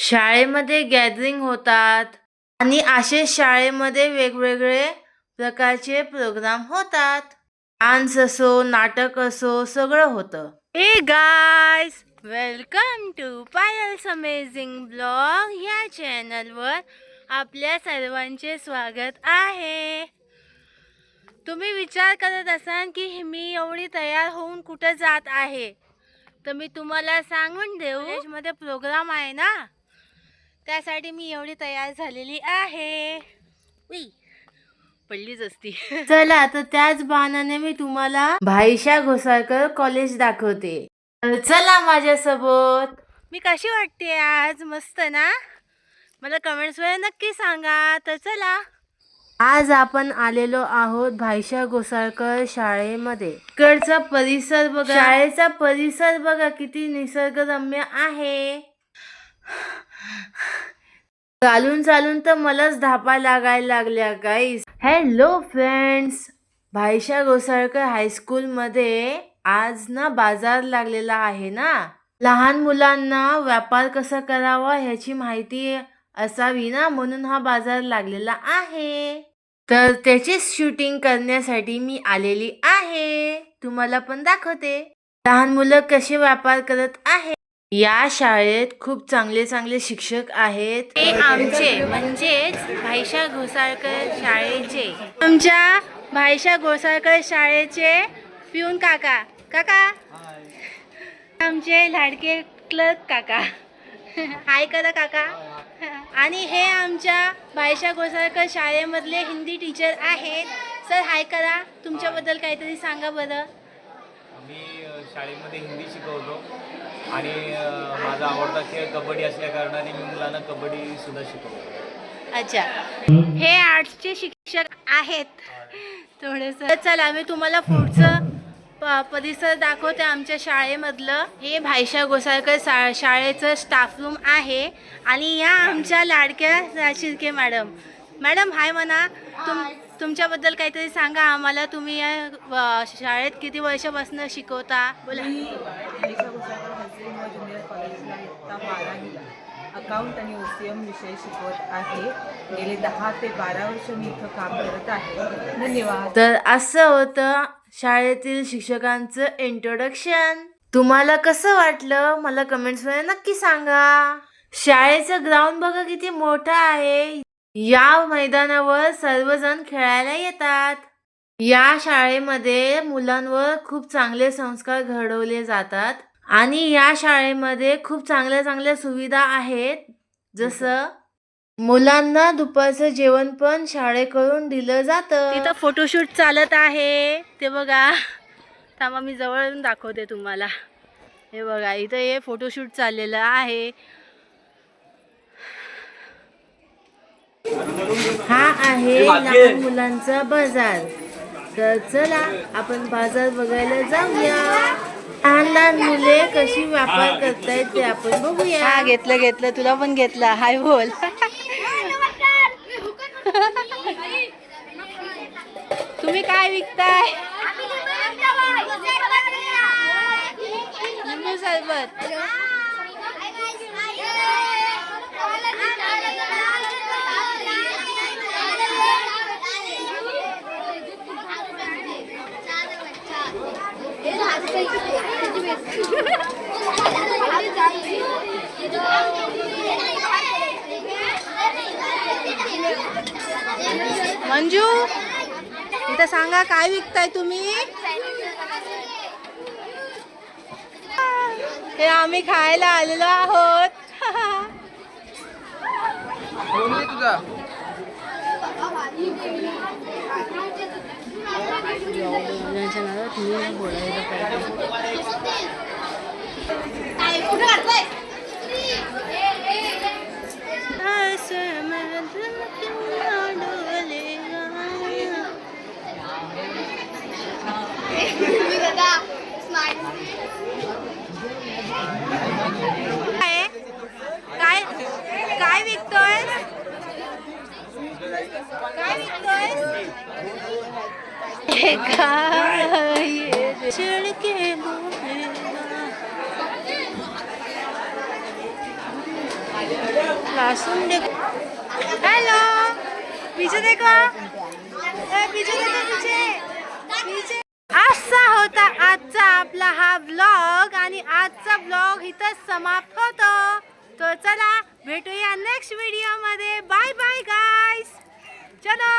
शाळेमध्ये गॅदरिंग होतात. आणि असे शाळेमध्ये वेगवेगळे प्रकारचे प्रोग्राम होतात. डान्स असो नाटक असो सगळं होतं. हे guys welcome to Payal's amazing blog या चॅनलवर आपल्या सर्वांचे स्वागत आहे. तुम्ही विचार करत असाल की मी एवढी तयार होऊन कुठं जात आहे? तर मी तुम्हाला सांगून देऊ. मध्ये प्रोग्राम आहे ना? त्यासाठी मी एवढी तयार झालेली आहे. उई, पडलीच असती. चला तर त्याच बहाण्याने मी तुम्हाला भाईशा घोसाळकर कॉलेज दाखवते. तर चला माझ्यासोबत. मी कशी वाटते आज? मस्त ना? मला कमेंट्सवर नक्की सांगा. तर चला. आज आपण आलेलो आहोत भाईशा घोसाळकर शाळेमध्ये. इकडचा परिसर बघा. शाळेचा परिसर बघा किती निसर्गरम्य आहे. चालून चालून तर मलाच धापा लागायला लागल्या guys hello friends Bhaisha Ghosalkar हायस्कूलमध्ये आज ना बाजार लागलेला आहे ना? लहान मुलांना व्यापार कसा करावा ह्याची माहिती असावी ना? म्हणून हा बाजार लागलेला आहे. तर त्याचीच शूटिंग करण्यासाठी मी आलेली आहे. तुम्हाला पण दाखवते. लहान मुलं कसे व्यापार करत आहे या शाळेत खूप चांगले चांगले शिक्षक आहेत. ते आमचे म्हणजेच भाईशा घोसाळकर शाळेचे. आमच्या भाईशा घोसाळकर शाळेचे पिऊन काका. काका. आमचे लाडके क्लर्क काका. हाय करा काका. आणि हे आमच्या भाईशा घोसाळकर शाळेमधले हिंदी टीचर आहेत. सर हाय करा. तुमच्याबद्दल काहीतरी सांगा बरं. मी शाळेमध्ये हिंदी शिकवतो. आणि माझा आवडता खेळ कबड्डी असल्या कारणाने मी मुलांना कबड्डी सुद्धा शिकवतो. अच्छा. हे आर्ट्सचे शिक्षक आहेत. थोडंसं. चला मी तुम्हाला पुढचं प- परिसर दाखवते आमच्या शाळेमधलं. हे भाईशा गोसाळकर शा शाळेचं स्टाफ रूम आहे. आणि या आमच्या लाडक्या शिर्के मॅडम. मॅडम हाय म्हणा. तुम तुमच्याबद्दल काहीतरी सांगा आम्हाला. तुम्ही या व- शाळेत किती वर्षापासून शिकवता? बोला. इयत्ता बारावीला अकाउंट आणि ओ सी एम विषय शिकवत आहे. गेले दहा ते बारा वर्ष मी इथं काम करत आहे. धन्यवाद. तर असं होतं शाळेतील शिक्षकांचं इंट्रोडक्शन तुम्हाला कसं वाटलं? मला कमेंट्समध्ये नक्की सांगा. शाळेचं ग्राउंड बघा किती मोठं आहे. या मैदानावर सर्वजण खेळायला येतात. या शाळेमध्ये मुलांवर खूप चांगले संस्कार घडवले जातात. आणि या शाळेमध्ये खूप चांगल्या चांगल्या सुविधा आहेत. जसं मुलांना दुपारचं जेवण पण शाळेकडून दिलं जातं. तिथं फोटोशूट चालत आहे. ते बघा. थांबा मी जवळून दाखवते तुम्हाला. हे बघा इथं हे फोटोशूट चाललेलं आहे. हा आहे लहान मुलांचा बाजार. तर चला आपण बाजार बघायला जाऊया. लहान लहान मुले कशी व्यापार करतायत ते आपण बघूया. घेतलं घेतलं. तुला पण घेतला. हाय बोल. तुम्ही काय विकताय? सरबत मंजू इथं सांगा काय विकताय तुम्ही? हे आम्ही खायला आलेलो आहोत. काय काय काय विकतोय काय विकतोय काय छिडके देखो. हेलो पीछे देखो पीछे. देखो पीछे. पीछे असा होता आजचा आपला हा ब्लॉग आणि आजचा ब्लॉग इथं समाप्त होतो. तो चला भेटूया नेक्स्ट व्हिडिओमध्ये. बाय बाय गाईस चलो.